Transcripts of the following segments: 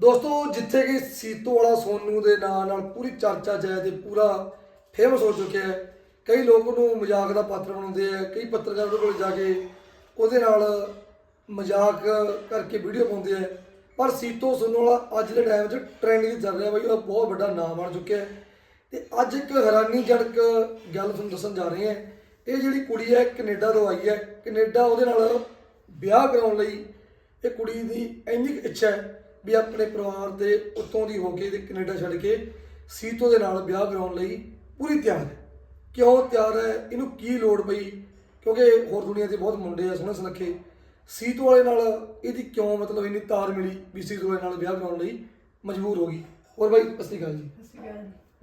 ਦੋਸਤੋ, ਜਿੱਥੇ ਕਿ ਸੀਤੋ ਵਾਲਾ ਸੋਨੂ ਦੇ ਨਾਂ ਨਾਲ ਪੂਰੀ ਚਰਚਾ ਚ ਹੈ ਤੇ ਪੂਰਾ ਫੇਮਸ ਹੋ ਚੁੱਕਿਆ ਹੈ। ਕਈ ਲੋਕ ਉਹਨੂੰ ਮਜ਼ਾਕ ਦਾ ਪਾਤਰ ਬਣਾਉਂਦੇ ਆ, ਕਈ ਪੱਤਰਕਾਰ ਉਹਦੇ ਕੋਲ ਜਾ ਕੇ ਉਹਦੇ ਨਾਲ ਮਜ਼ਾਕ ਕਰਕੇ ਵੀਡੀਓ ਪਾਉਂਦੇ ਆ। ਪਰ ਸੀਤੋ ਸੋਨੂ ਵਾਲਾ ਅੱਜ ਦੇ ਟਾਈਮ 'ਚ ਟ੍ਰੈਂਡਿੰਗ ਚੱਲ ਰਿਹਾ ਬਈ ਉਹਦਾ ਬਹੁਤ ਵੱਡਾ ਨਾਮ ਬਣ ਚੁੱਕਿਆ ਹੈ। ਤੇ ਅੱਜ ਇੱਕ ਹੈਰਾਨੀਜਨਕ ਗੱਲ ਤੁਹਾਨੂੰ ਦੱਸਣ ਜਾ ਰਹੇ ਹਾਂ। ਇਹ ਜਿਹੜੀ ਕੁੜੀ ਹੈ, ਕੈਨੇਡਾ ਤੋਂ ਆਈ ਹੈ। ਕੈਨੇਡਾ ਉਹਦੇ ਨਾਲ ਵਿਆਹ ਕਰਾਉਣ ਲਈ ਇਹ ਕੁੜੀ ਦੀ ਇੰਨੀ ਕੁ ਇੱਛਾ ਹੈ ਵੀ ਆਪਣੇ ਪਰਿਵਾਰ ਦੇ ਉੱਤੋਂ ਦੀ ਹੋ ਕੇ ਤੇ ਕੈਨੇਡਾ ਛੱਡ ਕੇ ਸੀਤੋ ਦੇ ਨਾਲ ਵਿਆਹ ਕਰਾਉਣ ਲਈ ਪੂਰੀ ਤਿਆਰ ਹੈ। ਕਿਉਂ ਤਿਆਰ ਹੈ? ਇਹਨੂੰ ਕੀ ਲੋੜ ਪਈ? ਕਿਉਂਕਿ ਹੋਰ ਦੁਨੀਆ 'ਤੇ ਬਹੁਤ ਮੁੰਡੇ ਆ ਸੋਹਣੇ ਸੁਨੱਖੇ। ਸੀਤੋ ਵਾਲੇ ਨਾਲ ਇਹਦੀ ਕਿਉਂ ਮਤਲਬ ਇੰਨੀ ਤਾਰ ਮਿਲੀ ਵੀ ਸੀਤੋ ਵਾਲੇ ਨਾਲ ਵਿਆਹ ਕਰਾਉਣ ਲਈ ਮਜਬੂਰ ਹੋ ਗਈ? ਹੋਰ ਬਾਈ ਅਸਲੀ ਗੱਲ ਜੀ।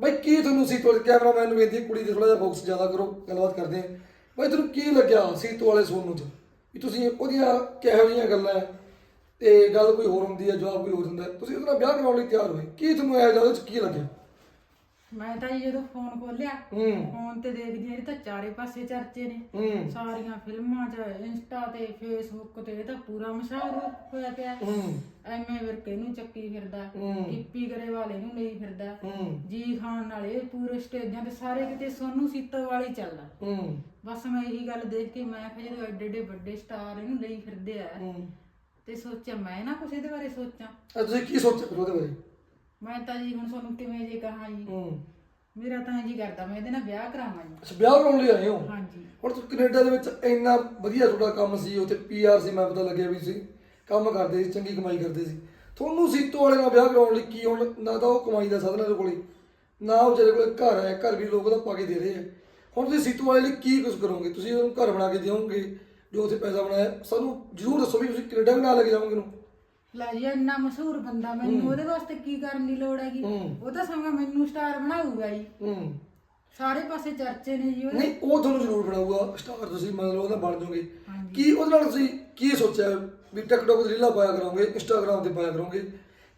ਬਾਈ ਕੀ ਤੁਹਾਨੂੰ ਸੀਤੋ ਵਾਲੇ ਕੈਮਰਾਮੈਨ ਨੂੰ ਹੈ, ਕੁੜੀ ਦੇ ਥੋੜਾ ਜਿਹਾ ਫੋਕਸ ਜ਼ਿਆਦਾ ਕਰੋ ਗੱਲਬਾਤ ਕਰਦੇ ਹਾਂ। ਬਾਈ ਤੁਹਾਨੂੰ ਕੀ ਲੱਗਿਆ ਸੀਤੋ ਵਾਲੇ ਸੋਨੂ 'ਚ ਵੀ ਤੁਸੀਂ ਉਹਦੀਆਂ ਕਿਹੋ ਜਿਹੀਆਂ ਗੱਲਾਂ ਹੈ ਤੇ ਗੱਲ ਕੋਈ ਹੋਰ ਹੁੰਦੀ ਹੈ ਜਵਾਬ ਕੋਈ ਹੋਰ ਹੁੰਦਾ ਹੈ। ਤੁਸੀਂ ਉਹਦੇ ਨਾਲ ਵਿਆਹ ਕਰਾਉਣ ਲਈ ਤਿਆਰ ਹੋਏ। ਕੀ ਤੁਹਾਨੂੰ ਇਹ ਜ਼ਿਆਦਾ ਚ ਕੀ ਲੱਗਿਆ? ਮੈਂ ਤਾਂ ਜੀ ਜਦੋਂ ਫੋਨ ਖੋਲਿਆ ਹੂੰ। ਫੋਨ ਤੇ ਦੇਖਦੀ ਆ ਇਹ ਤਾਂ ਚਾਰੇ ਪਾਸੇ ਚਰਚੇ ਨੇ। ਹੂੰ। ਸਾਰੀਆਂ ਫਿਲਮਾਂ 'ਚ ਇੰਸਟਾ ਤੇ ਫੇਸਬੁੱਕ ਤੇ ਇਹ ਤਾਂ ਪੂਰਾ ਮਸ਼ਹੂਰ ਹੋਇਆ ਪਿਆ। ਹੂੰ। ਐਵੇਂ ਵਿਰਕੇ ਨੂੰ ਚੱਕੀ ਫਿਰਦਾ? ਹੂੰ। ਗਿੱਪੀ ਗਰੇਵਾਲੇ ਨੂੰ ਲਈ ਫਿਰਦਾ? ਹੂੰ। ਜੀ ਖਾਨ ਨਾਲੇ ਪੂਰੇ ਸਟੇਜਾਂ ਤੇ ਸਾਰੇ ਕਿਤੇ ਸੋਨੂ ਸੀਤੋ ਵਾਲੀ ਚੱਲਦਾ। ਹੂੰ। ਬਸ ਮੈਂ ਇਹੀ ਗੱਲ ਦੇਖ ਕੇ ਮੈਂ ਕਿਹਾ ਜਦੋਂ ਐਡੇ ਐਡੇ ਵੱਡੇ ਸਟਾਰ ਇਹਨੂੰ ਲਈ ਫਿਰਦੇ ਆ। ਹੂੰ। ਤੇ ਸੋਚਿਆ ਮੈਂ ਨਾ ਕੁਛ ਇਹਦੇ ਬਾਰੇ ਸੋਚਾਂ। ਅੱਜ ਤੁਸੀਂ ਕੀ ਸੋਚਿਆ ਫਿਰ ਉਹਦੇ ਬਾਰੇ? ਮੈਂ ਤਾਂ ਜੀ ਹੁਣ ਤੁਹਾਨੂੰ ਕਿਵੇਂ ਜੇ ਕਹਾਂ ਜੀ। ਹੂੰ। ਮੇਰਾ ਤਾਂ ਜੀ ਕਰਦਾ ਮੈਂ ਇਹਦੇ ਨਾਲ ਵਿਆਹ ਕਰਾਵਾਂ ਜੀ। ਅੱਛਾ ਵਿਆਹ ਕਰਾਉਣ ਲਈ ਆਏ ਹੋ? ਹਾਂਜੀ। ਹੁਣ ਤੁਸੀਂ ਕੈਨੇਡਾ ਦੇ ਵਿੱਚ ਇੰਨਾ ਵਧੀਆ ਤੁਹਾਡਾ ਕੰਮ ਸੀ ਉੱਥੇ ਪੀਆਰ ਸੀ ਮੈਂ ਪਤਾ ਲੱਗਿਆ ਵੀ ਸੀ ਕੰਮ ਕਰਦੇ ਸੀ ਚੰਗੀ ਕਮਾਈ ਕਰਦੇ ਸੀ। ਤੁਹਾਨੂੰ ਸੀਤੋ ਵਾਲੇ ਨਾਲ ਵਿਆਹ ਕਰਾਉਣ ਲਈ ਕੀ ਹੁਣ ਨਾ ਤਾਂ ਉਹ ਕਮਾਈ ਦਾ ਸਾਧਨ ਉਹਦੇ ਕੋਲੇ ਨਾ ਉਹ ਜਿਹੜੇ ਕੋਲੇ ਘਰ ਹੈ ਘਰ ਵੀ ਲੋਕ ਉਹਦਾ ਪਾ ਕੇ ਦੇ ਰਹੇ ਆ ਹੁਣ ਤੁਸੀਂ ਸੀਤੋ ਵਾਲੇ ਲਈ ਕੀ ਕੁਝ ਕਰੋਗੇ? ਤੁਸੀਂ ਉਹਨੂੰ ਘਰ ਬਣਾ ਕੇ ਦਿਓਗੇ ਜੋ ਉੱਥੇ ਪੈਸਾ ਬਣਾਇਆ ਸਾਨੂੰ ਜ਼ਰੂਰ ਦੱਸੋ ਵੀ ਤੁਸੀਂ ਕੈਨੇਡਾ ਵੀ ਨਾਲ ਲੈ ਕੇ ਜਾਓਗੇ ਉਹਨੂੰ ਲੈ ਜੀ ਇੰਨਾ ਮਸ਼ਹੂਰ ਬੰਦਾ ਮੈਨੂੰ ਉਹਦੇ ਵਾਸਤੇ ਕੀ ਕਰਨ ਦੀ ਲੋੜ ਹੈਗੀ? ਹੂੰ। ਉਹ ਤਾਂ ਸਮਾਂ ਮੈਨੂੰ ਸਟਾਰ ਬਣਾਊਗਾ ਜੀ। ਹੂੰ। ਸਾਰੇ ਪਾਸੇ ਚਰਚੇ ਨੇ ਜੀ ਉਹਦੇ। ਨਹੀਂ ਉਹ ਤੁਹਾਨੂੰ ਜ਼ਰੂਰ ਬਣਾਊਗਾ। ਸਟਾਰ ਤੁਸੀਂ ਮਤਲਬ ਉਹਦਾ ਬਣ ਜਾਓਗੇ। ਹਾਂਜੀ। ਕੀ ਉਹਦੇ ਨਾਲ ਤੁਸੀਂ ਕੀ ਸੋਚਿਆ ਵੀ ਟਿਕਟੋਕ ਤੇ ਰੀਲਾਂ ਪਾਇਆ ਕਰੋਗੇ ਇੰਸਟਾਗ੍ਰam ਤੇ ਪਾਇਆ ਕਰੋਗੇ?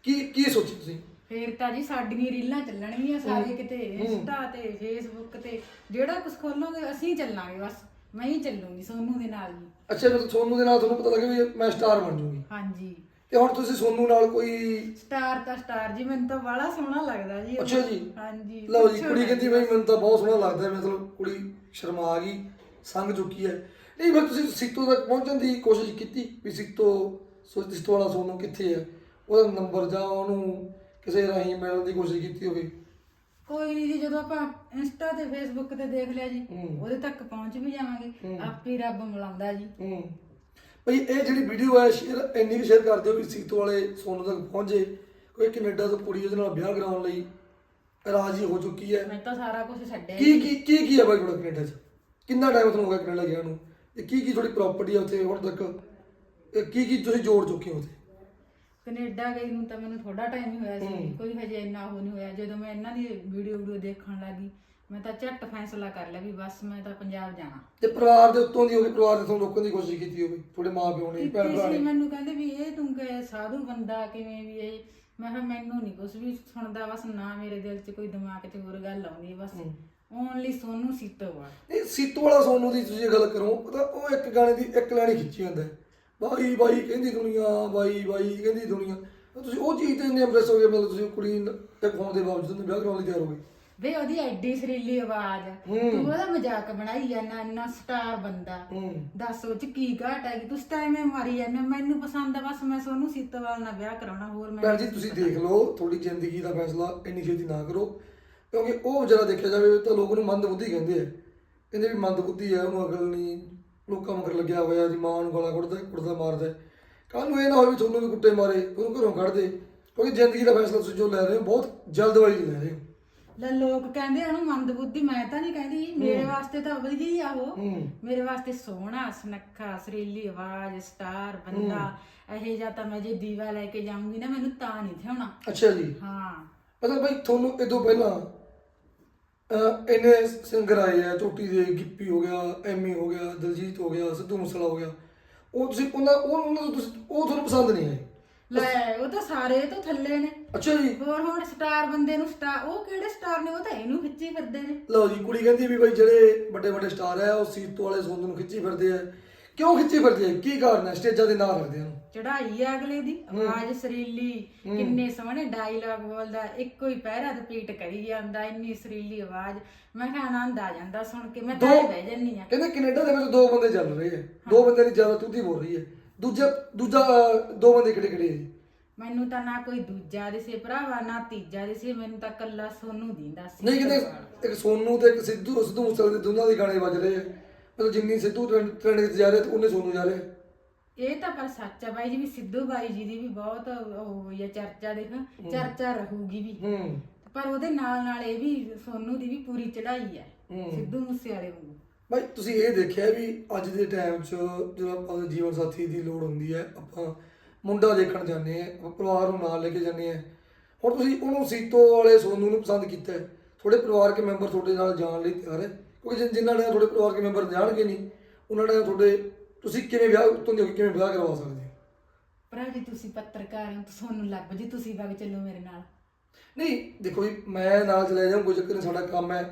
ਕੀ ਕੀ ਸੋਚੀ ਤੁਸੀਂ? ਫੇਰ ਤਾਂ ਜੀ ਸਾਡੀਆਂ ਰੀਲਾਂ ਚੱਲਣਗੀਆਂ ਸਾਰੇ ਕਿਤੇ ਇੰਸਟਾ ਤੇ ਫੇਸਬੁੱਕ ਤੇ ਜਿਹੜਾ ਕੁਝ ਖੋਲੋਗੇ ਅਸੀਂ ਚੱਲਾਂਗੇ ਬਸ। ਮੈਂ ਹੀ ਚੱਲੂੰਗੀ ਸੋਨੂ ਦੇ ਨਾਲ ਜੀ ਅੱਛਾ ਜਦੋਂ ਸੋਨੂ ਦੇ ਨਾਲ ਤੁਹਾਨੂੰ ਪਤਾ ਲੱਗੇ ਵੀ ਮੈਂ ਸਟਾਰ ਬਣ ਜਾਊਂਗੀ। ਹਾਂਜੀ। ਤੇ ਹੁਣ ਤੁਸੀਂ ਸੋਨੂ ਨਾਲ ਕੋਈ ਸਟਾਰ ਤਾਂ ਸਟਾਰ ਜੀ ਮੈਨੂੰ ਤਾਂ ਬੜਾ ਸੋਹਣਾ ਲੱਗਦਾ ਜੀ। ਉਹ। ਅੱਛਾ ਜੀ। ਹਾਂਜੀ ਲਓ ਜੀ ਪੁੱਛੋ ਕੁੜੀ ਨਾ। ਕਹਿੰਦੀ ਬਈ ਮੈਨੂੰ ਤਾਂ ਬਹੁਤ ਸੋਹਣਾ ਲੱਗਦਾ ਹੈ ਮਤਲਬ ਕੁੜੀ ਸ਼ਰਮਾ ਆ ਗਈ ਸੰਗ ਚੁੱਕੀ ਹੈ। ਨਹੀਂ ਫਿਰ ਤੁਸੀਂ ਸਿੱਤੋ ਤੱਕ ਪਹੁੰਚਣ ਦੀ ਕੋਸ਼ਿਸ਼ ਕੀਤੀ ਵੀ ਸਿੱਤੋ ਸੋ ਸਿੱਤੋ ਵਾਲਾ ਸੋਨੂ ਕਿੱਥੇ ਹੈ? ਉਹਦਾ ਨੰਬਰ ਜਾਂ ਉਹਨੂੰ ਕਿਸੇ ਰਾਹੀਂ ਮਿਲਣ ਦੀ ਕੋਸ਼ਿਸ਼ ਕੀਤੀ ਹੋਵੇ। ਕੋਈ ਨਹੀਂ ਜੀ ਜਦੋਂ ਆਪਾਂ ਇੰਸਟਾ ਤੇ ਫੇਸਬੁੱਕ ਤੇ ਦੇਖ ਲਿਆ ਜੀ ਹੂੰ। ਉਹਦੇ ਤੱਕ ਪਹੁੰਚ ਵੀ ਜਾਵਾਂਗੇ। ਆਪੇ ਹੀ ਰੱਬ ਮਿਲਾਉਂਦਾ ਜੀ। ਹੂੰ। ਭਈ ਇਹ ਜਿਹੜੀ ਵੀਡੀਓ ਹੈ ਸ਼ੇਅਰ ਇੰਨੀ ਵੀ ਸ਼ੇਅਰ ਕਰ ਦਿਓ ਵੀ ਸੀਤੋ ਵਾਲੇ ਸੋਨੂ ਤੱਕ ਪਹੁੰਚੇ। ਕੋਈ ਕੈਨੇਡਾ ਤੋਂ ਕੁੜੀ ਉਹਦੇ ਨਾਲ ਵਿਆਹ ਕਰਾਉਣ ਲਈ ਰਾਜੀ ਹੋ ਚੁੱਕੀ ਹੈ। ਮੈਂ ਤਾਂ ਸਾਰਾ ਕੁਝ ਛੱਡਿਆ ਕੀ ਕੀ ਕੀ ਕੀ ਹੈ ਬਾਈ ਤੁਹਾਡਾ ਕੈਨੇਡਾ 'ਚ? ਕਿੰਨਾ ਟਾਈਮ ਤੁਹਾਨੂੰ ਹੋ ਗਿਆ ਕੈਨੇਡਾ ਗਿਆ ਨੂੰ? ਤੇ ਕੀ ਕੀ ਤੁਹਾਡੀ ਪ੍ਰਾਪਰਟੀ ਹੈ ਉੱਥੇ ਹੁਣ ਤੱਕ? ਇਹ ਕੀ ਕੀ ਤੁਸੀਂ ਜੋੜ ਚੁੱਕੇ ਹੋ ਉੱਥੇ? ਕੈਨੇਡਾ ਗਈ ਨੂੰ ਤਾਂ ਮੈਨੂੰ ਥੋੜਾ ਟਾਈਮ ਹੀ ਹੋਇਆ ਸੀ। ਕੋਈ ਹਜੇ ਇੰਨਾ ਉਹ ਨਹੀਂ ਹੋਇਆ। ਜਦੋਂ ਮੈਂ ਇਹਨਾਂ ਦੀ ਵੀਡੀਓ ਵੀਡੀਓ ਦੇਖਣ ਲੱਗੀ ਮੈਂ ਤਾਂ ਝੱਟ ਫੈਸਲਾ ਕਰ ਲਿਆ ਵੀ ਬਸ ਮੈਂ ਤਾਂ ਪੰਜਾਬ ਜਾਣਾ। ਤੇ ਪਰਿਵਾਰ ਦੇ ਉੱਤੋਂ ਦੀ ਹੋਵੇ ਪਰਿਵਾਰ ਦੇ ਤੁਹਾਨੂੰ ਰੋਕਣ ਦੀ ਕੋਸ਼ਿਸ਼ ਕੀਤੀ ਹੋਵੇ ਤੁਹਾਡੇ ਮਾਪਿਓ ਨੇ ਭੈਣ ਭਰਾ ਨੇ? ਮੈਨੂੰ ਕਹਿੰਦੇ ਵੀ ਇਹ ਤੂੰ ਕਿ ਸਾਧੂ ਬੰਦਾ ਕਿਵੇਂ ਵੀ ਇਹ। ਮੈਂ ਕਿਹਾ ਮੈਨੂੰ ਨਹੀਂ ਕੁਝ ਵੀ ਸੁਣਦਾ ਬਸ ਨਾ ਮੇਰੇ ਦਿਲ 'ਚ ਕੋਈ ਦਿਮਾਗ 'ਚ ਹੋਰ ਗੱਲ ਆਉਂਦੀ ਬਸ ਓਨਲੀ ਸੋਨੂ ਸੀਤੋ ਆ। ਨਹੀਂ ਸੀਤੋ ਵਾਲਾ ਸੋਨੂ ਦੀ ਤੁਸੀਂ ਗੱਲ ਕਰੋ ਪਤਾ ਉਹ ਇੱਕ ਗਾਣੇ ਦੀ ਇੱਕ ਲਾਈਨ ਖਿੱਚੀ ਜਾਂਦਾ। ਹੈ। ਬਾਈ ਬਾਈ ਕਹਿੰਦੀ ਦੁਨੀਆ ਬਾਈ ਬਾਈ ਕਹਿੰਦੀ ਦੁਨੀਆ ਤਾਂ ਤੁਸੀਂ ਉਹ ਚੀਜ਼ ਤੇ ਇੰਨੇ ਇੰਪ੍ਰੈਸ ਹੋ ਗਏ ਮਤਲਬ ਤੁਸੀਂ ਕੁੜੀ ਨੂੰ ਇੱਕ ਹੋਣ ਦੇ ਬਾਵਜੂਦ ਵਿਆਹ ਕਰਾਉਣ ਲਈ ਤਿਆਰ ਹੋ ਗਏ। ਵੇ ਉਹਦੀ ਐਡੀ ਸਰੀਲੀ ਆਵਾਜ਼। ਹੂੰ। ਤੂੰ ਉਹਦਾ ਮਜ਼ਾਕ ਬਣਾਈ ਜਾਂਦਾ ਇੰਨਾ ਸਟਾਰ ਬੰਦਾ। ਹੂੰ। ਦੱਸ ਉਹ ਚ ਕੀ ਘਾਟ ਹੈਗੀ? ਤੁਸੀਂ ਤਾਂ ਐਵੇਂ ਮਾਰੀ ਜਾਂਦੇ ਹੋ। ਮੈਨੂੰ ਪਸੰਦ ਆ ਬਸ ਮੈਂ ਸੋਨੂੰ ਸੀਤੋਵਾਲ ਨਾਲ ਵਿਆਹ ਕਰਾਉਣਾ ਹੋਰ ਮੈਂ ਭੈਣ ਜੀ ਤੁਸੀਂ ਦੇਖ ਲਓ ਤੁਹਾਡੀ ਜ਼ਿੰਦਗੀ ਦਾ ਫੈਸਲਾ ਇੰਨੀ ਛੇਤੀ ਨਾ ਕਰੋ। ਕਿਉਂਕਿ ਉਹ ਵਿਚਾਰਾ ਦੇਖਿਆ ਜਾਵੇ ਤਾਂ ਲੋਕ ਉਹਨੂੰ ਮੰਦਬੁੱਧੀ ਕਹਿੰਦੇ ਆ। ਕਹਿੰਦੇ ਵੀ ਮੰਦਬੁੱਧੀ ਹੈ ਉਹਨੂੰ ਅਕਲ ਨਹੀਂ। ਲੋਕਾਂ ਮਗਰ ਲੱਗਿਆ ਹੋਇਆ ਦੀ ਮਾਂ ਨੂੰ ਗਾਲਾਂ ਕੱਢਦਾ ਕੁੱਟਦਾ ਮਾਰਦਾ। ਕੱਲ ਨੂੰ ਇਹ ਨਾ ਹੋਵੇ ਵੀ ਤੁਹਾਨੂੰ ਵੀ ਕੁੱਟੇ ਮਾਰੇ ਉਹਨੂੰ ਘਰੋਂ ਕੱਢ ਦੇ। ਕਿਉਂਕਿ ਜ਼ਿੰਦਗੀ ਦਾ ਫੈਸਲਾ ਤੁਸੀਂ ਜੋ ਲੈ ਰਹੇ ਹੋ ਬਹੁਤ ਜਲਦਬਾਜ਼ੀ ਲੈ ਰਹੇ ਹੋ। ਲੈ ਲੋਕ ਕਹਿੰਦੇ ਉਹਨੂੰ ਮੰਦਬੁੱਧੀ ਮੈਂ ਤਾਂ ਨਹੀਂ ਕਹਿੰਦੀ ਮੇਰੇ ਵਾਸਤੇ ਤਾਂ ਵਧੀਆ ਹੀ ਆ ਉਹ। ਹੂੰ। ਮੇਰੇ ਵਾਸਤੇ ਸੋਹਣਾ ਸੁਨੱਖਾ ਸਰੀਲੀ ਆਵਾਜ਼ ਸਟਾਰ ਬੰਦਾ ਇਹ ਜਾਂ ਤਾਂ ਮੈਂ ਜੇ ਦੀਵਾ ਲੈ ਕੇ ਜਾਊਂਗੀ ਨਾ ਮੈਨੂੰ ਤਾਂ ਨਹੀਂ ਥਿਆਉਣਾ ਅੱਛਾ ਜੀ। ਹਾਂ। ਮਤਲਬ ਭਾਈ ਤੁਹਾਨੂੰ ਇਹ ਤੋਂ ਪਹਿਲਾਂ ਅਹ, ਇੰਨੇ ਸਿੰਗਰ ਆਏ ਆ ਚੋਟੀ ਦੇ ਗਿੱਪੀ ਹੋ ਗਿਆ ਐਮੀ ਹੋ ਗਿਆ ਦਲਜੀਤ ਹੋ ਗਿਆ ਸਿੱਧੂ ਮੂਸੇਵਾਲਾ ਹੋ ਗਿਆ। ਉਹ ਤੁਸੀਂ ਉਹਨਾਂ ਉਹ ਉਹਨਾਂ ਤੋਂ ਤੁਸੀਂ ਉਹ ਤੁਹਾਨੂੰ ਪਸੰਦ ਨਹੀਂ ਆਏ? ਲੈ ਉਹ ਤਾਂ ਸਾਰੇ ਤੋਂ ਥੱਲੇ ਨੇ। ਅੱਛਾ ਜੀ। ਹੋਰ ਹੁਣ ਸਟਾਰ ਬੰਦੇ ਨੂੰ ਸਟਾਰ ਉਹ ਕਿਹੜੇ ਸਟਾਰ ਨੇ? ਉਹ ਤਾਂ ਇਹਨੂੰ ਖਿੱਚੀ ਫਿਰਦੇ ਨੇ। ਲਓ ਜੀ ਕੁੜੀ ਕਹਿੰਦੀ ਵੀ ਭਾਈ ਜਿਹੜੇ ਵੱਡੇ ਵੱਡੇ ਸਟਾਰ ਆ ਉਹ ਸੀਤੋ ਵਾਲੇ ਸੋਨੂ ਨੂੰ ਖਿੱਚੀ ਫਿਰਦੇ ਆ। ਕਿਉਂ ਖਿੱਚੀ ਫਿਰਦੀ ਹੈ? ਕੀ ਕਾਰਨ ਹੈ? ਸਟੇਜਾਂ ਦੇ ਨਾਂ ਰੱਖਦੇ ਹਨ। ਚੜਾਈ ਆ ਅਗਲੇ ਦੀ ਆਵਾਜ਼ ਸਰੀਲੀ ਕਿੰਨੇ ਸੋਹਣੇ ਡਾਇਲੌਗ ਬੋਲਦਾ ਇੱਕੋ ਹੀ ਪਹਿਰਾ ਰਿਪੀਟ ਕਰੀ ਜਾਂਦਾ ਇੰਨੀ ਸਰੀਲੀ ਆਵਾਜ਼। ਮੈਂ ਕਿਹਾ ਆਨੰਦ ਆ ਜਾਂਦਾ ਸੁਣ ਕੇ ਮੈਂ ਤਾਂ ਹੀ ਬਹਿ ਜੰਨੀ ਆ ਕਹਿੰਦੇ ਕੈਨੇਡਾ ਦੇ ਵਿੱਚ ਦੋ ਬੰਦੇ ਚੱਲ ਰਹੇ ਹੈ। ਦੋ ਬੰਦੇ ਦੀ ਜ਼ਿਆਦਾ ਤੂੰ ਬੋਲ ਰਹੀ ਹੈ। ਦੂਜਾ ਦੂਜਾ ਦੋ ਬੰਦੇ ਕਿਹੜੇ ਕਿਹੜੇ ਜੀ? ਮੈਨੂੰ ਤਾਂ ਨਾ ਕੋਈ ਦੂਜਾ ਦਿਸੇ ਭਰਾਵਾ ਨਾ ਤੀਜਾ ਦਿਸੇ ਮੈਨੂੰ ਤਾਂ ਕੱਲਾ ਸੋਨੂ ਦਿੰਦਾ ਸੀ ਨਹੀਂ ਕਹਿੰਦੇ ਇੱਕ ਸੋਨੂ ਤੇ ਇੱਕ ਸਿੱਧੂ ਸਿੱਧੂ ਮੂਸੇਵਾਲੇ ਦੇ ਦੋਨਾਂ ਦੇ ਗਾਣੇ ਵੱਜ ਰਹੇ ਹੈ। ਮਤਲਬ ਜਿੰਨੀ ਸਿੱਧੂ ਟ੍ਰੈਂਡ ਟ੍ਰੈਂਡ ਵਿੱਚ ਜਾ ਰਿਹਾ ਤੇ ਉਹਨੇ ਸੋਨੂ ਜਾ ਰਿਹਾ। ਇਹ ਤਾਂ ਪਰ ਸੱਚ ਆ ਬਾਈ ਜੀ ਵੀ ਸਿੱਧੂ ਬਾਈ ਜੀ ਦੀ ਵੀ ਬਹੁਤ ਉਹ ਹੋਈ ਆ ਚਰਚਾ ਦੇਖ ਚਰਚਾ ਰਹੂਗੀ ਵੀ। ਹੂੰ। ਪਰ ਉਹਦੇ ਨਾਲ ਨਾਲ ਇਹ ਵੀ ਸੋਨੂ ਦੀ ਵੀ ਪੂਰੀ ਚੜਾਈ ਹੈ ਹੂੰ। ਸਿੱਧੂ ਮੂਸੇਵਾਲੇ ਵਾਂਗੂ। ਭਾਈ ਤੁਸੀਂ ਇਹ ਦੇਖਿਆ ਵੀ ਅੱਜ ਦੇ ਟਾਈਮ 'ਚ ਜਦੋਂ ਆਪਾਂ ਦੇ ਜੀਵਨ ਸਾਥੀ ਦੀ ਲੋੜ ਹੁੰਦੀ ਹੈ ਆਪਾਂ ਮੁੰਡਾ ਦੇਖਣ ਜਾਂਦੇ ਆ ਆਪਾਂ ਪਰਿਵਾਰ ਨੂੰ ਨਾਲ ਲੈ ਕੇ ਜਾਂਦੇ ਆ ਹੁਣ ਤੁਸੀਂ ਉਹਨੂੰ ਸੀਤੋ ਵਾਲੇ ਸੋਨੂ ਨੂੰ ਪਸੰਦ ਕੀਤਾ ਹੈ। ਤੁਹਾਡੇ ਪਰਿਵਾਰਕ ਮੈਂਬਰ ਤੁਹਾਡੇ ਨਾਲ ਜਾਣ ਲਈ ਤਿਆਰ ਹੈ। ਕਿਉਂਕਿ ਜਿਨ- ਜਿਨ੍ਹਾਂ ਨੇ ਤੁਹਾਡੇ ਪਰਿਵਾਰਕ ਮੈਂਬਰ ਜਾਣਗੇ ਨਹੀਂ ਉਹਨਾਂ ਨੇ ਤੁਹਾਡੇ ਤੁਸੀਂ ਕਿਵੇਂ ਵਿਆਹ ਉੱਤੋਂ ਦੀ ਹੋ ਕੇ ਕਿਵੇਂ ਵਿਆਹ ਕਰਵਾ ਸਕਦੇ ਹੋ? ਭਰਾ ਜੀ ਤੁਸੀਂ ਪੱਤਰਕਾਰ ਹੋ ਤੁਹਾਨੂੰ ਲੱਭ ਜੀ ਤੁਸੀਂ ਵਗ ਚੱਲੋ ਮੇਰੇ ਨਾਲ। ਨਹੀਂ ਦੇਖੋ ਜੀ ਮੈਂ ਨਾਲ ਚਲੇ ਜਾਊਂ ਕੋਈ ਚੱਕਰ ਨਹੀਂ ਸਾਡਾ ਕੰਮ ਹੈ।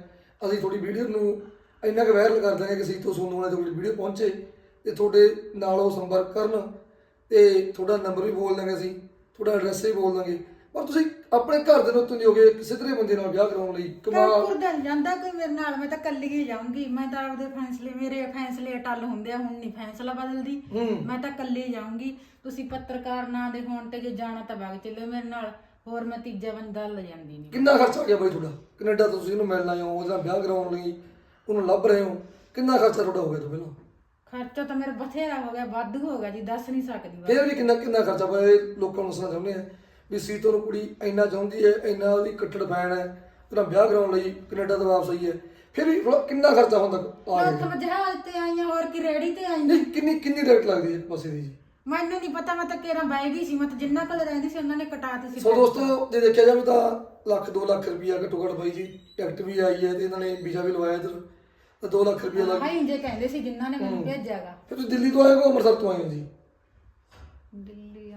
ਅਸੀਂ ਤੁਹਾਡੀ ਵੀਡੀਓ ਨੂੰ ਇੰਨਾ ਕੁ ਵਾਇਰਲ ਕਰ ਦਾਂਗੇ ਕਿ ਸੀਤੋ ਸੋਨੂ ਵਾਲੇ ਤੁਹਾਡੀ ਵੀਡੀਓ ਪਹੁੰਚੇ ਤੇ ਤੁਹਾਡੇ ਨਾਲ ਉਹ ਸੰਪਰਕ ਕਰਨ ਤੇ ਤੁਹਾਡਾ ਨੰਬਰ ਵੀ ਬੋਲ ਦਾਂਗੇ ਅਸੀਂ ਤੁਹਾਡਾ ਐਡਰੈਸ ਵੀ ਬੋਲ ਦਾਂਗੇ ਪਰ ਤੁਸੀਂ ਆਪਣੇ ਘਰ ਦੇ ਨੂੰ ਉੱਤੋਂ ਦੀ ਹੋਗੇ ਕਿਸੇ ਤਰ੍ਹਾਂ ਬੰਦੇ ਨਾਲ ਵਿਆਹ ਕਰਾਉਣ ਲਈ ਕਮਾ ਕਾਨਪੁਰ ਦਾ ਨੀ ਜਾਂਦਾ ਕੋਈ ਮੇਰੇ ਨਾਲ ਮੈਂ ਤਾਂ ਕੱਲੀ ਹੀ ਜਾਊਂਗੀ। ਮੈਂ ਤਾਂ ਆਪਦੇ ਫੈਸਲੇ ਮੇਰੇ ਫੈਸਲੇ ਅਟਲ ਹੁੰਦੇ ਆ ਹੁਣ ਨਹੀਂ ਫੈਸਲਾ ਬਦਲਦੀ। ਮੈਂ ਤਾਂ ਕੱਲੀ ਜਾਊਂਗੀ। ਤੁਸੀਂ ਪੱਤਰਕਾਰ ਨਾਂ ਦੇ ਹੋਣ ਤੇ ਜੇ ਜਾਣਾ ਤਾਂ ਵਗ ਚੱਲੋ ਮੇਰੇ ਨਾਲ ਹੋਰ ਮੈਂ ਤੀਜਾ ਬੰਦਾ ਲੈ ਜਾਂਦੀ ਨਹੀਂ। ਕਿੰਨਾ ਖਰਚਾ ਆ ਗਿਆ ਬਾਈ ਤੁਹਾਡਾ? ਕੈਨੇਡਾ ਤੋਂ ਤੁਸੀਂ ਉਹਨੂੰ ਮਿਲਣ ਆਏ ਹੋ ਉਹਦੇ ਵਿਆਹ ਕਰਾਉਣ ਲਈ ਉਹਨੂੰ ਲੱਭ ਰਹੇ ਹੋ। ਕਿੰਨਾ ਖਰਚਾ ਤੁਹਾਡਾ ਹੋ ਗਿਆ ਤੋਂ ਪਹਿਲਾਂ? ਖਰਚਾ ਤਾਂ ਮੇਰਾ ਬਥੇਰਾ ਹੋ ਗਿਆ ਵਾਧੂ ਹੋ ਗਿਆ ਜੀ ਦੱਸ ਨਹੀਂ ਸਕਦੀ। ਫਿਰ ਵੀ ਕਿੰਨਾ ਕਿੰਨਾ ਖਰਚਾ ਪਿਆ ਇਹ ਲੋਕਾਂ ਨੂੰ ਦੱਸਣਾ ਚਾਹੁੰਦੇ ਆ। ਵੀ ਸੀਤੋ ਨੂੰ ਕੁੜੀ ਇੰਨਾ ਚਾਹੁੰਦੀ ਹੈ ਇੰਨਾ ਉਹਦੀ ਕੱਟੜ ਫੈਨ ਹੈ ਉਹਦਾ ਵਿਆਹ ਕਰਾਉਣ ਲਈ ਕੈਨੇਡਾ ਤੋਂ ਵਾਪਸ ਆਈ ਹੈ। ਫਿਰ ਵੀ ਕਿੰਨਾ ਖਰਚਾ ਹੁੰਦਾ ਆ ਉੱਥੇ ਜਹਾਜ਼ ਤੇ ਆਈ ਹਾਂ ਹੋਰ ਕੀ ਰੇੜੀ ਤੇ ਆਈ ਹਾਂ ਨਹੀਂ ਕਿੰਨੀ ਕਿੰਨੀ ਰੇਟ ਲੱਗਦੀ ਹੈ ਪਾਸੇ ਦੀ ਜੀ ਮੈਨੂੰ ਨਹੀਂ ਪਤਾ ਮੈਂ ਤਾਂ ਕੇਰਾ ਬਹਿ ਗਈ ਸੀ ਮੈਂ ਤਾਂ ਜਿੰਨਾ ਕੋਲ ਰਹਿੰਦੀ ਸੀ ਉਹਨਾਂ ਨੇ ਕਟਾਤੀ ਸੀ। ਸੋ ਦੋਸਤੋ ਜੇ ਦੇਖਿਆ ਜਾਵੇ ਤਾਂ ਲੱਖ 2 ਲੱਖ ਰੁਪਈਆ ਘੱਟੋ ਘੱਟ ਬਾਈ ਜੀ ਟਿਕਟ ਵੀ ਆਈ ਹੈ ਤੇ ਇਹਨਾਂ ਨੇ ਵੀਜ਼ਾ ਵੀ ਲਵਾਇਆ ਤਾਂ 2 ਲੱਖ ਰੁਪਈਆ ਲੱਗ ਹਾਈ ਜੇ ਕਹਿੰਦੇ ਸੀ ਜਿਨ੍ਹਾਂ ਨੇ ਮੈਨੂੰ ਭੇਜਿਆਗਾ ਫਿਰ ਤੁਸੀਂ ਦਿੱਲੀ ਤੋਂ ਆਏ ਹੋ ਅੰਮ੍ਰਿਤਸਰ ਤੋਂ ਆਏ ਹੋ ਜੀ? ਦਿੱਲੀ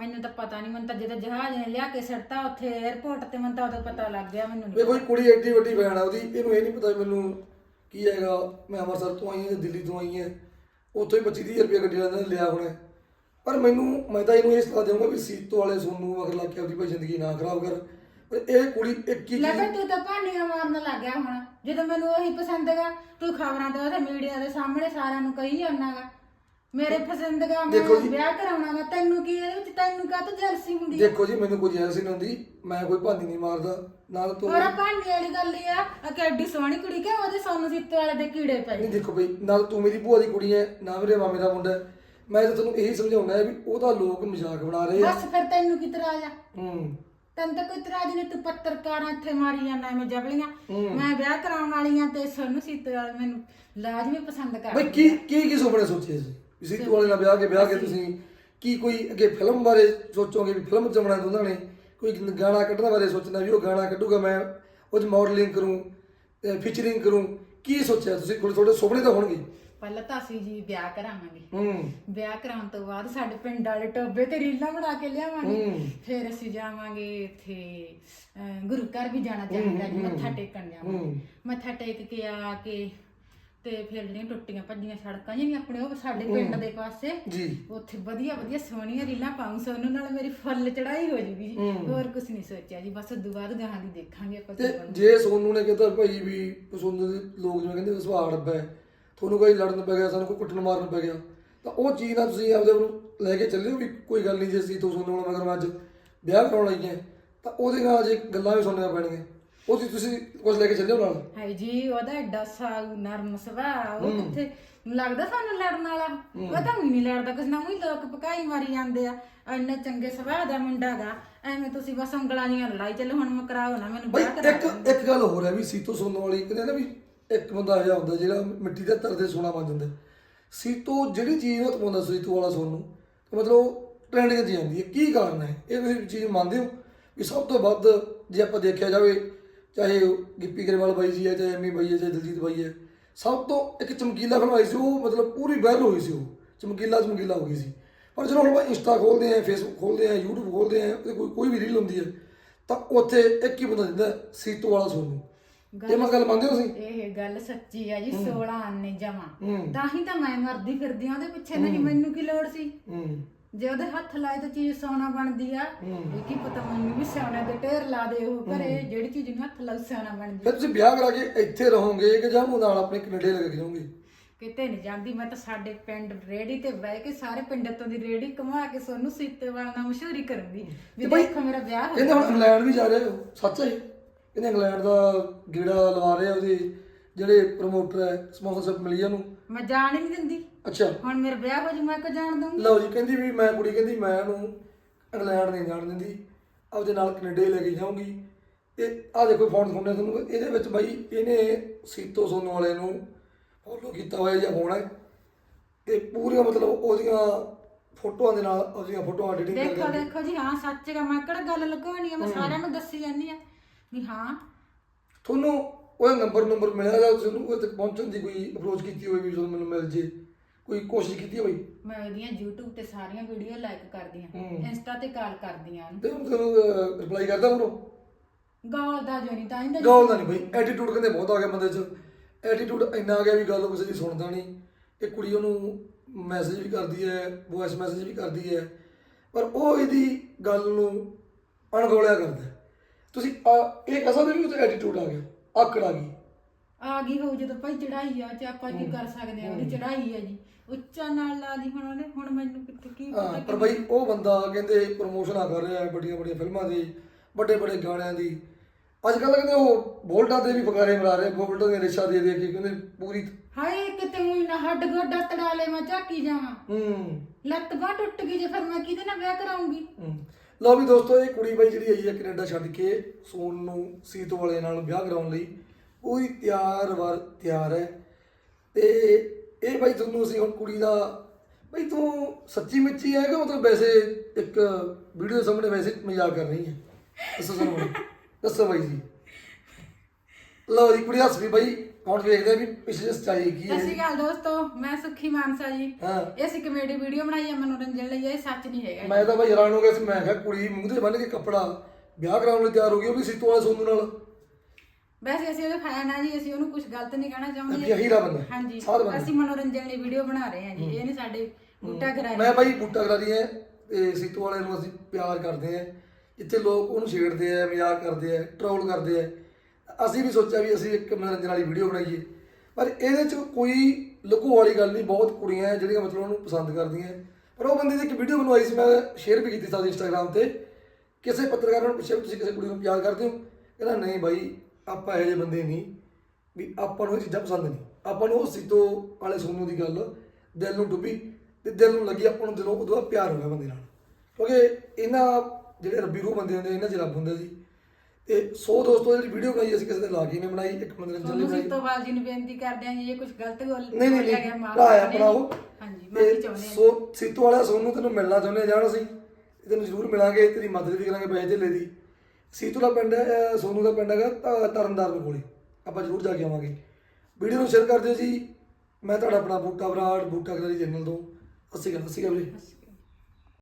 ਮੈਨੂੰ ਤਾਂ ਪਤਾ ਨਹੀਂ ਮੈਨੂੰ ਤਾਂ ਜਦੋਂ ਜਹਾਜ਼ ਨੇ ਲਿਆ ਕੇ ਸੜਤਾ ਉੱਥੇ 에어ਪੋਰਟ ਤੇ ਮੈਨੂੰ ਤਾਂ ਉਦੋਂ ਪਤਾ ਲੱਗ ਗਿਆ ਮੈਨੂੰ ਵੀ ਨਹੀਂ ਕੋਈ ਕੁੜੀ ਐਡੀ ਵੱਡੀ ਭੈਣ ਆ ਉਹਦੀ ਇਹਨੂੰ ਇਹ ਨਹੀਂ ਪਤਾ ਵੀ ਮੈਨੂੰ ਕੀ ਹੈਗਾ। ਮੈਂ ਅੰਮ੍ਰਿਤਸਰ ਤੋਂ ਆਈ ਹਾਂ ਦਿੱਲੀ ਤੋਂ ਆਈ ਹਾਂ। ਉੱਥੋਂ ਹੀ 25 30 ਰੁਪਏ ਗੱਡੀ ਵਾਲਿਆਂ ਨੇ ਲਿਆ ਹੋਣਾ। ਪਰ ਮੈਨੂੰ ਮੈਂ ਤਾਂ ਇਹਨੂੰ ਇਹ ਸਲਾਹ ਦੇਵਾਂਗਾ ਵੀ ਸੀਤੋ ਵਾਲੇ ਸੋਨੂੰ ਮਗਰ ਲੱਗ ਕੇ ਆਪਦੀ ਭਾਈ ਜ਼ਿੰਦਗੀ ਨਾ ਖਰਾਬ ਕਰ। ਪਰ ਇਹ ਕੁੜੀ ਇੱਕ ਹੀ ਲੱਗਾ ਚੀਜ਼ ਤੂੰ ਤਾਂ ਭਾਂਡੀਆਂ ਮਾਰਨ ਲੱਗ ਗਿਆ ਹੁਣ। ਜਦੋਂ ਮੈਨੂੰ ਉਹੀ ਪਸੰਦ ਹੈਗਾ ਤੂੰ ਖਬਰਾਂ ਤੇ ਉਹਦੇ ਮੀਡੀਆ ਦੇ ਸਾਹਮਣੇ ਸਾਰਿਆਂ ਨੂੰ ਕਹੀ ਜਾਂਦਾਗਾ। ਮੇਰੇ ਪਸੰਦ ਦਾ ਮੈਂ ਦੇਖੋ ਜੀ। ਵਿਆਹ ਕਰਾਉਣਾਗਾ ਤੈਨੂੰ ਕੀ ਇਹਦੇ ਵਿੱਚ ਤੈਨੂੰ ਕਾਹ ਤੋਂ ਜਲਸੀ ਹੁੰਦੀ? ਦੇਖੋ ਜੀ ਮੈਨੂੰ ਕੋਈ ਜੈਲਸੀ ਨਹੀਂ ਹੁੰਦੀ ਮੈਂ ਕੋਈ ਭਾਂਡੀ ਨਹੀਂ ਮਾਰਦਾ ਨਾਲ ਤੋਂ ਹੋਰ ਭਾਂਡੀ ਵਾਲੀ ਗੱਲ ਇਹ ਆ ਆ ਕਿ ਐਡੀ ਸੋਹਣੀ ਕੁੜੀ ਕਿ ਉਹਦੇ ਸੋਨੂੰ ਸਿੱਤੇ ਵਾਲੇ ਦੇ ਕੀੜੇ ਪਏ। ਨਹੀਂ ਦੇਖੋ ਬਈ ਨਾਲ ਤੂੰ ਮੇਰੀ ਭੂਆ ਦੀ ਕੁੜੀ ਹੈ ਨਾ ਮੇਰੇ ਮਾਮੇ ਦਾ ਮੁੰਡਾ ਹੈ ਮੈਂ ਤਾਂ ਤੈਨੂੰ ਇਹੀ ਸਮਝਾਉਣਾ ਹੈ ਵੀ ਉਹਦਾ ਲੋਕ ਮਜ਼ਾਕ ਬਣਾ ਰਹੇ ਆ। ਬਸ ਫਿਰ ਤੈਨੂੰ ਕੀ ਤਰਾਜ ਆ? ਹੂੰ। ਤੈਨੂੰ ਤਾਂ ਕੋਈ ਤਰਾਜ ਨਹੀਂ ਤੂੰ ਪੱਤਰਕਾਰਾਂ ਇੱਥੇ ਮਾਰੀ ਜਾਂਦਾ ਐਵੇਂ ਜਬਲੀਆਂ। ਮੈਂ ਵਿਆਹ ਕਰਾਉਣ ਵਾਲੀ ਆ ਤੇ ਸੋਨੂੰ ਸਿੱਤੇ ਵਾਲੇ ਮੈਨੂੰ ਲਾਜ਼ਮੀ ਪਸੰਦ ਕਰ ਬਈ ਕੀ ਕੀ ਕੀ ਸੁਪਨੇ ਸੋਚੇ ਸੀ ਵੀ ਸੀਤੂ ਵਾਲੇ ਨਾਲ ਵਿਆਹ ਕੇ ਵਿਆਹ ਕੇ ਤੁਸੀਂ ਕੀ ਕੋਈ ਅੱਗੇ ਫਿਲਮ ਬਾਰੇ ਸੋਚੋਗੇ ਵੀ ਫਿਲਮ ਜਮਣਾ ਦੋਨਾਂ ਨੇ ਕੋਈ ਗਾਣਾ ਕੱਢਣ ਬਾਰੇ ਸੋਚਣਾ ਵੀ ਉਹ ਗਾਣਾ ਕੱਢੂਗਾ ਮੈਂ ਉਹ ਚ ਮਾਡਲਿੰਗ ਕਰੂੰ ਫੀਚਰਿੰਗ ਕਰੂੰ ਕੀ ਸੋਚਿਆ ਤੁਸੀਂ? ਕੋਈ ਤੁਹਾਡੇ ਸੁਪਨੇ ਤਾਂ ਹੋਣਗੇ? ਪਹਿਲਾਂ ਤਾਂ ਅਸੀਂ ਜੀ ਵਿਆਹ ਕਰਾਵਾਂਗੇ। ਹੂੰ। ਵਿਆਹ ਕਰਾਉਣ ਤੋਂ ਬਾਅਦ ਸਾਡੇ ਪਿੰਡ ਵਾਲੇ ਟੋਬੇ ਤੇ ਰੀਲਾਂ ਬਣਾ ਕੇ ਲਿਆਵਾਂਗੇ। ਫਿਰ ਅਸੀਂ ਜਾਵਾਂਗੇ ਇੱਥੇ ਗੁਰੂ ਘਰ ਵੀ ਜਾਣਾ ਚਾਹੀਦਾ ਜੀ ਮੱਥਾ ਟੇਕਣ ਜਾਵਾਂਗੇ। ਮੱਥਾ ਟੇਕ ਕੇ ਆ ਕੇ ਤੇ ਫਿਰ ਜਿਹੜੀਆਂ ਟੁੱਟੀਆਂ ਭੱਜੀਆਂ ਸੜਕਾਂ ਜਿਹੜੀਆਂ ਆਪਣੇ ਉਹ ਸਾਡੇ ਪਿੰਡ ਦੇ ਪਾਸੇ ਜੀ। ਉੱਥੇ ਵਧੀਆ ਵਧੀਆ ਸੋਹਣੀਆਂ ਰੀਲਾਂ ਪਾਉਂ ਸੋਨੂੰ ਨਾਲ ਮੇਰੀ ਫੁੱਲ ਚੜਾਈ ਹੋ ਜੂਗੀ ਜੀ। ਹੋਰ ਕੁਝ ਨਹੀਂ ਸੋਚਿਆ ਜੀ ਬਸ ਬਾਅਦ ਗਾਹਾਂ ਦੀ ਦੇਖਾਂਗੇ ਆਪਾਂ ਤੇ। ਜੇ ਸੋਨੂ ਨੇ ਕਹਿੰਦਾ ਭਾਈ ਵੀ ਸੋਨੂ ਦੇ ਲੋਕ ਜਿਵੇਂ ਕਹਿੰਦੇ ਡੱਬਾ ਹੈ ਤੁਹਾਨੂੰ ਕੋਈ ਲੜਨ ਪੈ ਗਿਆ ਸਾਨੂੰ ਕੋਈ ਕੁੱਟਣ ਮਾਰਨ ਪੈ ਗਿਆ ਤਾਂ ਉਹ ਚੀਜ਼ ਨਾਲ ਤੁਸੀਂ ਆਪਦੇ ਨੂੰ ਲੈ ਕੇ ਚੱਲਿਓ ਵੀ ਕੋਈ ਗੱਲ ਨਹੀਂ ਜੇ ਅਸੀਂ ਤੋਂ ਸੋਨੂ ਨਾਲ ਮਗਰ ਅੱਜ ਵਿਆਹ ਕਰਾਉਣ ਆਈਏ ਤਾਂ ਉਹਦੇ ਨਾਲ ਜੇ ਗੱਲਾਂ ਵੀ ਸੁਣਨੀਆਂ ਪੈਣਗੀਆਂ। ਉਹ ਚੀਜ਼ ਤੁਸੀਂ ਕੁਝ ਲੈ ਕੇ ਚੱਲਿਓ ਨਾਲ? ਹਾਏ ਜੀ ਉਹਦਾ ਐਡਾ ਸਾਊ ਨਰਮ ਸੁਭਾਅ ਉਹ ਕਿੱਥੇ? ਲੱਗਦਾ ਸਾਨੂੰ ਲੜਨ ਵਾਲਾ। ਉਹ ਤਾਂ ਨਹੀਂ ਲੜਦਾ ਕਿਸ ਨਾਲ ਉਹੀ ਲੋਕ ਪਕਾਈ ਮਾਰੀ ਜਾਂਦੇ ਆ। ਇੰਨੇ ਚੰਗੇ ਸੁਭਾਅ ਦਾ ਮੁੰਡਾ ਗਾ ਐਵੇਂ ਤੁਸੀਂ ਬਸ ਉਂਗਲਾਂ ਦੀਆਂ ਲੜਾਈ ਚੱਲੋ ਹੁਣ ਮਕਰਾਓ ਨਾ ਮੈਨੂੰ ਬਈ ਵਿਆਹ ਕਰਾ ਇੱਕ ਇੱਕ ਗੱਲ ਹੋਰ ਹੈ ਵੀ ਸੀਤੋ ਸੋਨੂ ਵਾਲੀ ਕਹਿੰਦੇ ਨਾ ਵੀ ਇੱਕ ਬੰਦਾ ਜਿਹਾ ਹੁੰਦਾ ਜਿਹੜਾ ਮਿੱਟੀ ਦੇ ਤਰਦੇ ਸੋਨਾ ਬਣ ਜਾਂਦਾ। ਸੀਤੋ ਜਿਹੜੀ ਚੀਜ਼ ਨੂੰ ਤਪਾਉਂਦਾ ਸੀਤੋ ਵਾਲਾ ਸੋਨੂ ਤੇ ਮਤਲਬ ਟ੍ਰੈਂਡਿੰਗ 'ਚ ਜਾਂਦੀ ਹੈ। ਕੀ ਕਾਰਨ ਹੈ? ਇਹ ਤੁਸੀਂ ਚੀਜ਼ ਮੰਨਦੇ ਹੋ? ਵੀ ਸਭ ਤੋਂ ਵੱਧ ਜੇ ਆਪਾਂ ਦੇਖਿਆ ਜਾਵੇ ਚਾਹੇ ਗਿੱਪੀ ਗਰੇਵਾਲ ਬਾਈ ਜੀ ਹੈ ਚਾਹੇ ਐਮੀ ਬਾਈ ਹੈ ਚਾਹੇ ਦਲਜੀਤ ਬਾਈ ਹੈ ਸਭ ਤੋਂ ਇੱਕ ਚਮਕੀਲਾ ਫਿਲਮ ਆਈ ਸੀ ਉਹ ਮਤਲਬ ਪੂਰੀ ਵਾਇਰਲ ਹੋਈ ਸੀ ਉਹ। ਚਮਕੀਲਾ ਚਮਕੀਲਾ ਹੋ ਗਈ ਸੀ। ਪਰ ਜਦੋਂ ਹੁਣ ਇੰਸਟਾ ਖੋਲਦੇ ਆ ਫੇਸਬੁੱਕ ਖੋਲਦੇ ਆ YouTube ਖੋਲਦੇ ਆ ਤੇ ਕੋਈ ਕੋਈ ਵੀ ਰੀਲ ਹੁੰਦੀ ਹੈ ਤਾਂ ਉੱਥੇ ਇੱਕ ਹੀ ਬੰਦਾ ਦਿੰਦਾ ਸੀਤੋ ਵਾਲਾ ਸੋਨੂ। ਇਹ ਮੈਂ ਗੱਲ ਮੰਨਦੇ ਹੋ ਤੁਸੀਂ? ਇਹ ਗੱਲ ਸੱਚੀ ਆ ਜੀ 16 ਆਨੇ ਜਮਾ। ਤਾਂ ਹੀ ਤਾਂ ਮੈਂ ਮਰਦੀ ਫਿਰਦੀ ਆ ਉਹਦੇ ਪਿੱਛੇ ਨਹੀਂ ਮੈਨੂੰ ਕੀ ਲੋੜ ਸੀ? ਜੇ ਉਹਦੇ ਹੱਥ ਲਾਏ ਤਾਂ ਚੀਜ਼ ਸੋਨਾ ਬਣਦੀ ਆ। ਇਹ ਕੀ ਪਤਾ ਮੈਨੂੰ ਵੀ ਸੋਨੇ ਦੇ ਢੇਰ ਲਾ ਦੇ ਉਹ ਘਰੇ ਜਿਹੜੀ ਚੀਜ਼ ਨੂੰ ਹੱਥ ਲਾਉ ਸੋਨਾ ਬਣਦੀ ਫਿਰ ਤੁਸੀਂ ਵਿਆਹ ਕਰਾ ਕੇ ਇੱਥੇ ਰਹੋਗੇ ਕਿ ਜਾਂ ਨਾਲ ਆਪਣੇ ਕੈਨੇਡਾ ਲੈ ਕੇ ਜਾਓਗੇ? ਕਿਤੇ ਨਹੀਂ ਜਾਂਦੀ ਮੈਂ ਤਾਂ ਸਾਡੇ ਪਿੰਡ ਰੇੜੀ ਤੇ ਬਹਿ ਕੇ ਸਾਰੇ ਪਿੰਡ ਤੋਂ ਦੀ ਰੇੜੀ ਕਮਾ ਕੇ ਸੋਨੂੰ ਸੀਤੇਵਾਲ ਨਾਲ ਮਸ਼ਹੂਰੀ ਕਰੂੰਗੀ। ਵੀ ਦੇਖੋ ਮੇਰਾ ਵਿਆਹ ਹੋ ਕਹਿੰਦੇ ਹੁਣ ਇੰਗਲੈਂਡ ਵੀ ਜਾ ਰਹੇ ਹੋ ਸੱਚ ਹੈ ਇਹ? ਕਹਿੰਦੇ ਇੰਗਲੈਂਡ ਦਾ ਗੇੜਾ ਲਵਾ ਰਹੇ ਆ ਉਹਦੇ ਜਿਹੜੇ ਪ੍ਰਮੋਟਰ ਹੈ ਸਪਾਂਸਰਸ਼ਿਪ ਮਿਲੀ ਉਹਨੂੰ। ਮੈਂ ਜਾਣ ਹੀ ਨਹੀਂ ਦਿੰਦੀ। ਅੱਛਾ। ਹੁਣ ਮੇਰਾ ਵਿਆਹ ਹੋ ਜੂ ਮੈਂ ਕੋ ਜਾਣ ਦੂੰਗੀ ਲਓ ਜੀ ਕਹਿੰਦੀ ਵੀ ਮੈਂ ਕੁੜੀ ਕਹਿੰਦੀ ਮੈਂ ਉਹਨੂੰ ਇੰਗਲੈਂਡ ਨਹੀਂ ਜਾਣ ਦਿੰਦੀ। ਆਪਦੇ ਨਾਲ ਕੈਨੇਡਾ ਹੀ ਲੈ ਕੇ ਜਾਊਂਗੀ। ਤੇ ਆਹ ਦੇਖੋ ਫੋਨ ਸੁਣਨੇ ਤੁਹਾਨੂੰ ਇਹਦੇ ਵਿੱਚ ਬਾਈ ਇਹਨੇ ਸੀਤੋ ਸੋਨੂ ਵਾਲੇ ਨੂੰ ਫੋਲੋ ਕੀਤਾ ਹੋਇਆ ਜਾਂ ਹੋਣਾ ਹੈ। ਤੇ ਪੂਰੀਆਂ ਮਤਲਬ ਉਹਦੀਆਂ ਫੋਟੋਆਂ ਦੇ ਨਾਲ ਉਹਦੀਆਂ ਫੋਟੋਆਂ ਐਡੀਟਿੰਗ ਦੇਖੋ ਕਰਕੇ ਦੇਖੋ ਜੀ ਹਾਂ ਸੱਚ ਗਾ ਮੈਂ ਕਿਹੜਾ ਗੱਲ ਲਗਾਉਣੀ ਆ? ਮੈਂ ਸਾਰਿਆਂ ਨੂੰ ਦੱਸੀ ਜਾਂਦੀ ਆ। ਵੀ ਹਾਂ। ਤੁਹਾਨੂੰ ਉਹ ਨੰਬਰ ਨੰਬਰ ਮਿਲਿਆ ਜਾਂ ਤੁਹਾਨੂੰ ਉਹ ਤੱਕ ਪਹੁੰਚਣ ਦੀ ਕੋਈ ਅਪਰੋਚ ਕੀਤੀ ਹੋਈ ਵੀ ਜਦੋਂ ਮੈਨੂੰ ਮਿਲ ਜੇ? ਕੋਈ ਕੋਸ਼ਿਸ਼ ਕੀਤੀ ਹੋਈ? ਮੈਂ ਉਹਦੀਆਂ YouTube ਤੇ ਸਾਰੀਆਂ ਵੀਡੀਓ ਲਾਈਕ ਕਰਦੀ ਆ ਹੂੰ। ਇੰਸਟਾ ਤੇ ਕਾਲ ਕਰਦੀ ਆ ਤੇ ਹੁਣ ਤੁਹਾਨੂੰ ਰਿਪਲਾਈ ਕਰਦਾ ਉਹਨੂੰ ਗਾਲ ਦਾ ਜੋ ਨਹੀਂ ਤਾਂ ਇਹਦਾ ਗਾਲ ਦਾ ਨਹੀਂ ਬਈ। ਐਟੀਟਿਊਡ ਕਹਿੰਦੇ ਬਹੁਤ ਆ ਗਿਆ ਬੰਦੇ 'ਚ। ਐਟੀਟਿਊਡ ਇੰਨਾ ਆ ਗਿਆ ਵੀ ਗੱਲ ਕਿਸੇ ਦੀ ਸੁਣਦਾ ਨਹੀਂ। ਇਹ ਕੁੜੀ ਉਹਨੂੰ ਮੈਸੇਜ ਵੀ ਕਰਦੀ ਹੈ ਵੌਇਸ ਮੈਸੇਜ ਵੀ ਕਰਦੀ ਹੈ। ਪਰ ਉਹ ਇਹਦੀ ਗੱਲ ਨੂੰ ਅਣਗੌਲਿਆ ਕਰਦਾ ਹੈ। ਤੁਸੀਂ ਆ- ਇਹ ਕਹਿ ਸਕਦੇ ਵੀ ਉਹ ਐਟੀਟਿਊਡ ਆ ਗਿਆ। ਆਕੜ ਆ ਗਈ। ਆ ਗਈ ਹੋਊ ਜਦੋਂ ਭਾਈ ਚੜਾਈ ਆ ਤੇ ਆਪਾਂ ਕੀ ਕਰ ਸਕਦੇ ਆ? ਉਹਦੀ ਚੜਾਈ ਆ ਜੀ। ਉੱਚਾ ਨਾਲ ਲਾ ਦੀ ਹੁਣ ਉਹਨੇ ਹੁਣ ਮੈਨੂੰ ਕਿੱਥੇ ਕੀ ਪਤਾ ਹਾਂ ਪਰ ਬਈ ਉਹ ਬੰਦਾ ਕਹਿੰਦੇ ਪ੍ਰਮੋਸ਼ਨਾਂ ਕਰ ਰਿਹਾ ਹੈ ਵੱਡੀਆਂ ਵੱਡੀਆਂ ਫਿਲਮਾਂ ਦੀ ਵੱਡੇ ਵੱਡੇ ਗਾਣਿਆਂ ਦੀ। ਅੱਜ ਕੱਲ੍ਹ ਕਹਿੰਦੇ ਉਹ ਬੋਲਟਾਂ ਦੇ ਵੀ ਫਕਾਰੇ ਮਰਾ ਰਹੇ ਬੋਲਟਾਂ ਦੀਆਂ ਰੇਸ਼ਾ ਦੇ ਦੇ ਕੇ ਕਹਿੰਦੇ ਪੂਰੀ ਹਾਏ ਕਿਤੇ ਉਹੀ ਨਾ ਹੱਡ ਗੋਡਾ ਤੜਾ ਲੈ ਮੈਂ ਝਾਕੀ ਜਾਵਾਂ। ਹੂੰ। ਲੱਤ ਬਾਹ ਟੁੱਟ ਗਈ ਜੇ ਫਿਰ ਮੈਂ ਕਿਹਦੇ ਨਾਲ ਵਿਆਹ ਕਰਾਉਂਗੀ? ਹਮ। ਲਓ ਵੀ ਦੋਸਤੋ ਇਹ ਕੁੜੀ ਬਾਈ ਜਿਹੜੀ ਆਈ ਹੈ ਕੈਨੇਡਾ ਛੱਡ ਕੇ ਸੋਨ ਨੂੰ ਸੀਤੋ ਵਾਲੇ ਨਾਲ ਵਿਆਹ ਕਰਾਉਣ ਲਈ ਪੂਰੀ ਤਿਆਰ ਵਰ ਤਿਆਰ ਹੈ। ਤੇ ਇਹ ਬਾਈ ਤੁਹਾਨੂੰ ਅਸੀਂ ਹੁਣ ਕੁੜੀ ਦਾ ਬਾਈ ਤੂੰ ਸੱਚੀ ਮਿੱਚੀ ਹੈ ਕਿ ਮਤਲਬ ਵੈਸੇ ਇੱਕ ਵੀਡੀਓ ਦੇ ਸਾਹਮਣੇ ਵੈਸੇ ਮਜ਼ਾਕ ਕਰ ਰਹੀ ਹੈ? ਦੱਸੋ ਸਾਨੂੰ ਬਾਈ। ਦੱਸੋ ਬਾਈ ਜੀ। ਲਓ ਜੀ ਕੁੜੀ ਹੱਸ ਵੀ ਬਾਈ ਹੁਣ ਵੇਖਦੇ ਆ ਵੀ ਪਿਛਲੇ ਸੱਚਾਈ ਕੀ ਸਤਿ ਹੈ ਸ਼੍ਰੀ ਅਕਾਲ ਦੋਸਤੋ ਮੈਂ ਸੁੱਖੀ ਮਾਨਸਾ ਜੀ। ਹਾਂ। ਇਹ ਅਸੀਂ ਕਮੇਡੀ ਵੀਡੀਓ ਬਣਾਈ ਹੈ ਮਨੋਰੰਜਨ ਲਈ ਇਹ ਸੱਚ ਨਹੀਂ ਹੈਗਾ ਮੈਂ ਤਾਂ ਭਾਈ ਹੈਰਾਨ ਹੋ ਗਿਆ ਸੀ ਮੈਂ ਕਿਹਾ ਕੁੜੀ ਮੂੰਹ ਤੇ ਬੰਨ ਕੇ ਕੱਪੜਾ ਵਿਆਹ ਕਰਾਉਣ ਲਈ ਤਿਆਰ ਹੋ ਗਈ ਉਹ ਵੀ ਸੀਤੋ ਵਾਲੇ ਸੋਨੂ ਨਾਲ। ਵੈਸੇ ਅਸੀਂ ਉਹਦੇ ਫੈਨ ਆ ਜੀ ਅਸੀਂ ਉਹਨੂੰ ਕੁਝ ਗਲਤ ਨਹੀਂ ਕਹਿਣਾ ਚਾਹੁੰਦੇ। ਹੀਰਾ ਬੰਦਾ ਹਾਂਜੀ ਸਾਧ ਬੰਦਾ। ਅਸੀਂ ਮਨੋਰੰਜਨ ਲਈ ਵੀਡੀਓ ਬਣਾ ਰਹੇ ਹਾਂ ਜੀ ਇਹ ਨਹੀਂ ਸਾਡੇ ਬੂਟਾ ਕਰਾ ਮੈਂ ਭਾਈ ਬੂਟਾ ਕਰਾਰੀ ਹੈ ਤੇ ਸੀਤੋ ਵਾਲੇ ਨੂੰ ਅਸੀਂ ਪਿਆਰ ਕਰਦੇ ਆ ਜਿੱਥੇ ਲੋਕ ਉਹਨੂੰ ਛੇੜਦੇ ਆ ਮਜ਼ਾਕ ਕਰਦੇ ਆ ਟ੍ਰੋਲ ਕਰਦੇ ਆ। ਅਸੀਂ ਵੀ ਸੋਚਿਆ ਵੀ ਅਸੀਂ ਇੱਕ ਮਨੋਰੰਜਨ ਵਾਲੀ ਵੀਡੀਓ ਬਣਾਈਏ। ਪਰ ਇਹਦੇ ਚ ਕੋਈ ਲੁਕੋ ਵਾਲੀ ਗੱਲ ਨਹੀਂ ਬਹੁਤ ਕੁੜੀਆਂ ਹੈ ਜਿਹੜੀਆਂ ਮਤਲਬ ਉਹਨੂੰ ਪਸੰਦ ਕਰਦੀਆਂ। ਪਰ ਉਹ ਬੰਦੇ ਦੀ ਇੱਕ ਵੀਡੀਓ ਬਣਵਾਈ ਸੀ ਮੈਂ ਸ਼ੇਅਰ ਵੀ ਕੀਤੀ ਸੀ ਇੰਸਟਾਗ੍ਰam ਤੇ। ਕਿਸੇ ਪੱਤਰਕਾਰ ਨੂੰ ਪੁੱਛਿਆ ਵੀ ਤੁਸੀਂ ਕਿਸੇ ਕੁੜੀ ਨੂੰ ਪਿਆਰ ਕਰਦੇ ਹੋ? ਕਹਿੰਦਾ ਨਹੀਂ ਬਾਈ ਆਪਾਂ ਇਹੋ ਜਿਹੇ ਬੰਦੇ ਨਹੀਂ ਵੀ ਆਪਾਂ ਨੂੰ ਇਹ ਚੀਜ਼ਾਂ ਪਸੰਦ ਨਹੀਂ। ਆਪਾਂ ਨੂੰ ਉਹ ਸੀਤੋ ਵਾਲੇ ਸੋਨੂ ਦੀ ਗੱਲ ਦਿਲ ਨੂੰ ਡੁੱਬੀ ਤੇ ਦਿਲ ਨੂੰ ਲੱਗੀ ਆਪਾਂ ਨੂੰ ਦਿਲੋਂ ਬਾਅਦ ਪਿਆਰ ਹੋ ਗਿਆ ਬੰਦੇ ਨਾਲ। ਕਿਉਂਕਿ ਇਹਨਾਂ ਜਿਹੜੇ ਰੱਬੀ ਰੂਹ ਬੰਦੇ ਹੁੰਦੇ ਇਹਨਾਂ 'ਚ ਰੱਬ ਹੁੰਦਾ ਸੀ ਤੇ ਸੋ ਦੋਸਤੋ ਜਿਹੜੀ ਵੀਡੀਓ ਬਣਾਈ ਅਸੀਂ ਕਿਸੇ ਦੇ ਲਾ ਕੇ ਨਹੀਂ ਬਣਾਈ ਇੱਕ ਮਨੋਰੰਜਨ ਲਈ ਬਣਾਈ। ਸਿੱਤੋਵਾਲ ਜੀ ਨੂੰ ਬੇਨਤੀ ਕਰਦੇ ਹਾਂ ਜੀ ਇਹ ਕੁਝ ਗਲਤ ਬੋਲ ਨਹੀਂ ਨਹੀਂ ਨਹੀਂ ਗਿਆ ਮਾਫ਼ ਭਰਾ ਹੈ ਕਰਨਾ ਆਪਣਾ ਉਹ ਹਾਂਜੀ ਮਾਫੀ ਤੇ ਚਾਹੁੰਦੇ ਹਾਂ ਸੋ ਸੀਤੋ ਵਾਲਾ ਸੋਨੂੰ ਤੈਨੂੰ ਮਿਲਣਾ ਚਾਹੁੰਦੇ ਆ ਜਾਣ ਅਸੀਂ ਤੇ ਤੈਨੂੰ ਜ਼ਰੂਰ ਮਿਲਾਂਗੇ ਤੇਰੀ ਮਦਦ ਵੀ ਕਰਾਂਗੇ ਪੈਸੇ ਧੇਲੇ ਦੀ। ਸੀਤੂ ਦਾ ਪਿੰਡ ਹੈ, ਅਹ ਸੋਨੂੰ ਦਾ ਪਿੰਡ ਹੈਗਾ, ਤ- ਤਰਨਤਾਰਨ ਕੋਲੇ। ਆਪਾਂ ਜ਼ਰੂਰ ਜਾ ਕੇ ਆਵਾਂਗੇ। ਵੀਡੀਓ ਨੂੰ ਸ਼ੇਅਰ ਕਰ ਦਿਓ ਜੀ। ਮੈਂ ਤੁਹਾਡਾ ਆਪਣਾ ਬੂਟਾ ਬਰਾੜ, ਬੂਟਾ ਕਲਰੀ ਚੈਨਲ ਤੋਂ। ਅਸੀਂ ਗੱਲ ਅਸੀਂ ਵੀਰੇ।